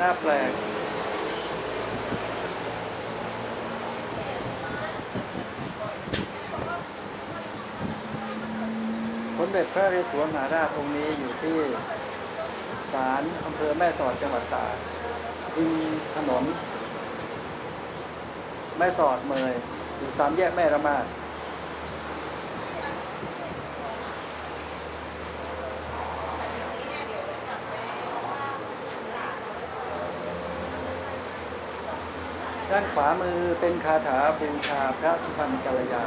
น้าแปลก สมเด็จพระเรศวรมหาราชองค์นี้อยู่ที่ศาลอำเภอแม่สอดจังหวัดตากริมถนน แม่สอดเมยอยู่สามแยกแม่ระมาด ด้านขวามือเป็นคาถาบูชาพระสุพรรณกัลยา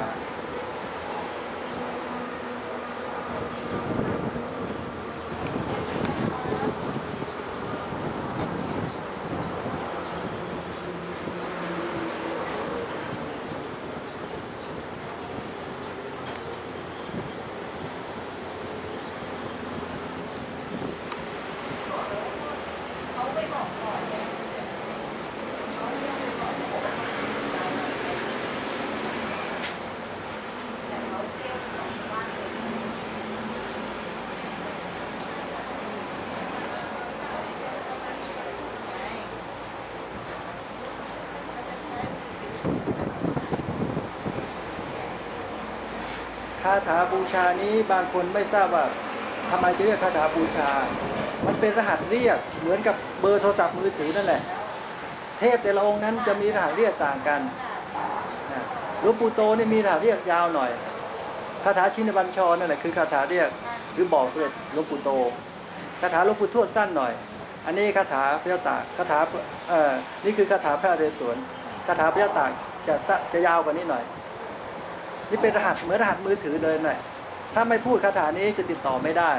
คาถาบูชานี้บางคนไม่ทราบว่าทำไมจะเรียกคาถาบูชา มันเป็นรหัสเรียกเหมือนกับเบอร์โทรศัพท์มือถือนั่นแหละ เทพแต่ละองค์นั้นจะมีรหัสเรียกต่างกันหลวงปู่โตนี่มีรหัสเรียกยาวหน่อย คาถาชินบัญชรนั่นแหละคือคาถาเรียกหรือบอกเสด็จหลวงปู่โต คาถาหลวงปู่ทวดสั้นหน่อย อันนี้คาถาพระเจ้าตากคาถาเอ่อนี่คือคาถาพระเรศวรคาถาพระเจ้าตากจะจะยาวกว่านี้หน่อย นี่เป็นรหัสเหมือนรหัสมือถือเลยหน่อยถ้าไม่พูดคาถานี้จะติดต่อไม่ได้